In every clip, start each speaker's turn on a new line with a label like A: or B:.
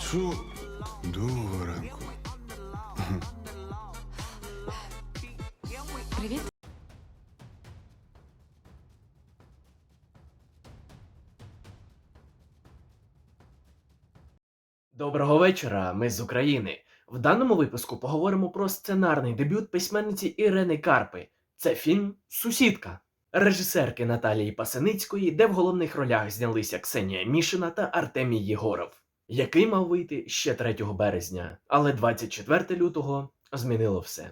A: Чудового ранку.
B: Привіт.
C: Доброго вечора, ми з України. В даному випуску поговоримо про сценарний дебют письменниці Ірени Карпи. Це фільм Сусідка режисерки Наталії Пасеницької, де в головних ролях знялися Ксенія Мішина та Артемій Єгоров, який мав вийти ще 3 березня, але 24 лютого змінило все.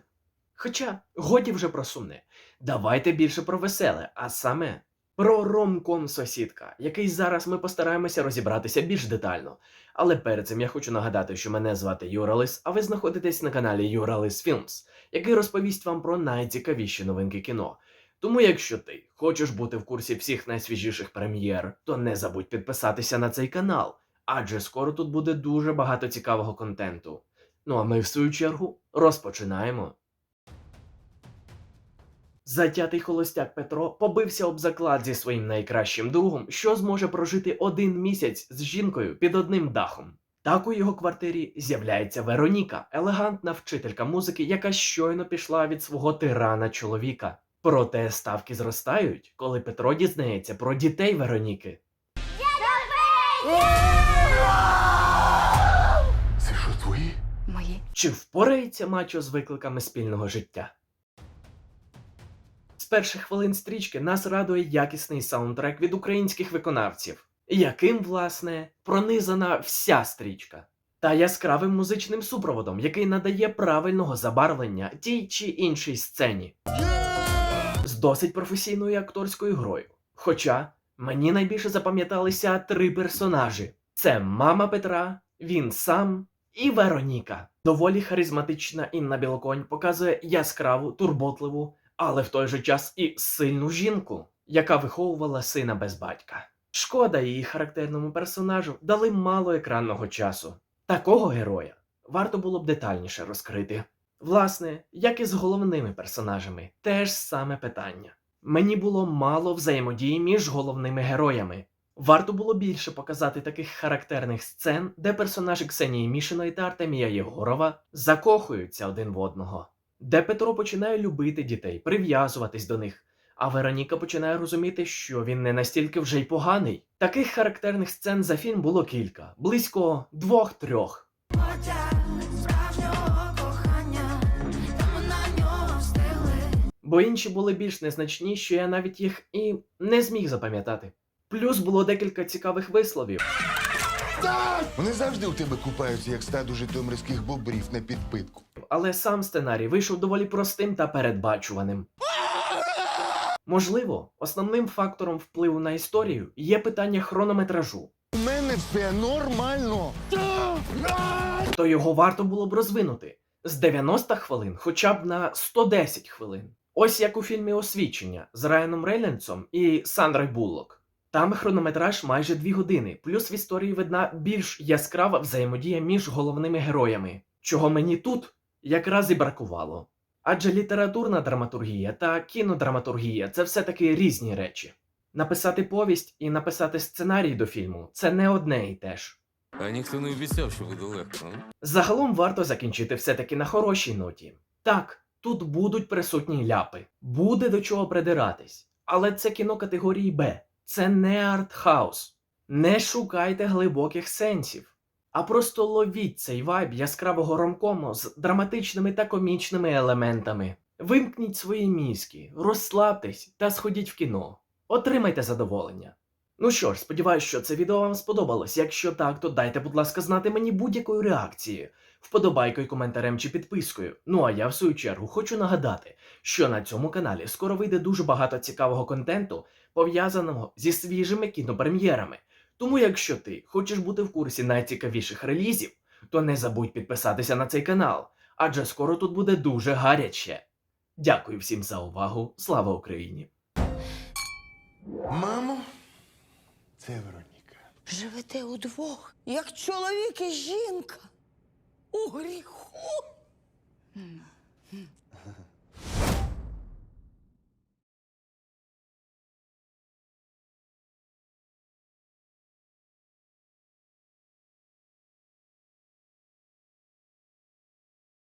C: Хоча годі вже про сумне. Давайте більше про веселе, а саме про ромком сусідка, який зараз ми постараємося розібратися більш детально. Але перед цим я хочу нагадати, що мене звати Юралис, а ви знаходитесь на каналі Юралис Films, який розповість вам про найцікавіші новинки кіно. Тому, якщо ти хочеш бути в курсі всіх найсвіжіших прем'єр, то не забудь підписатися на цей канал, адже скоро тут буде дуже багато цікавого контенту. Ну а ми, в свою чергу, розпочинаємо. Затятий холостяк Петро побився об заклад зі своїм найкращим другом, що зможе прожити один місяць з жінкою під одним дахом. Так у його квартирі з'являється Вероніка, елегантна вчителька музики, яка щойно пішла від свого тирана чоловіка. Проте ставки зростають, коли Петро дізнається про дітей Вероніки.
A: Це що твої?
B: Мої.
C: Чи впорається мачо з викликами спільного життя? З перших хвилин стрічки нас радує якісний саундтрек від українських виконавців, яким, власне, пронизана вся стрічка, та яскравим музичним супроводом, який надає правильного забарвлення тій чи іншій сцені, досить професійною акторською грою. Хоча мені найбільше запам'яталися три персонажі: це мама Петра, він сам і Вероніка. Доволі харизматична Інна Білоконь показує яскраву, турботливу, але в той же час і сильну жінку, яка виховувала сина без батька. Шкода її характерному персонажу дали мало екранного часу. Такого героя варто було б детальніше розкрити. Власне, як і з головними персонажами, теж саме питання. Мені було мало взаємодії між головними героями. Варто було більше показати таких характерних сцен, де персонажі Ксенії Мішиної та Артемія Єгорова закохуються один в одного, де Петро починає любити дітей, прив'язуватись до них, а Вероніка починає розуміти, що він не настільки вже й поганий. Таких характерних сцен за фільм було кілька, близько двох-трьох. Бо інші були більш незначні, що я навіть їх і не зміг запам'ятати. Плюс було декілька цікавих висловів.
A: Вони завжди у тебе купаються, як стадо житомирських бобрів на підпитку.
C: але сам сценарій вийшов доволі простим та передбачуваним. Можливо, основним фактором впливу на історію є питання хронометражу,
A: У мене все нормально.
C: то його варто було б розвинути з 90 хвилин хоча б на 110 хвилин. Ось як у фільмі Освічення з Райаном Рейнольдсом і Сандрою Буллок. Там хронометраж майже 2 години, плюс в історії видна більш яскрава взаємодія між головними героями, чого мені тут якраз і бракувало. Адже літературна драматургія та кінодраматургія це все-таки різні речі. Написати повість і написати сценарій до фільму це не одне і те ж.
D: А ніхто не обіцяв, що буде легко.
C: Загалом варто закінчити все-таки на хорошій ноті. Так, тут будуть присутні ляпи, буде до чого придиратись. Але це кіно категорії Б, це не артхаус. Не шукайте глибоких сенсів, а просто ловіть цей вайб яскравого ромкому з драматичними та комічними елементами. Вимкніть свої мізки, розслабтесь та сходіть в кіно. Отримайте задоволення. Ну що ж, сподіваюсь, що це відео вам сподобалось. Якщо так, то дайте, будь ласка, знати мені будь-якою реакцією, вподобайкою, коментарем чи підпискою. Ну а я, в свою чергу, хочу нагадати, що на цьому каналі скоро вийде дуже багато цікавого контенту, пов'язаного зі свіжими кінопрем'єрами. Тому, якщо ти хочеш бути в курсі найцікавіших релізів, то не забудь підписатися на цей канал, адже скоро тут буде дуже гаряче. Дякую всім за увагу. Слава Україні!
A: Мамо, це Вероніка.
E: Живете удвох, як чоловік і жінка. У гріху.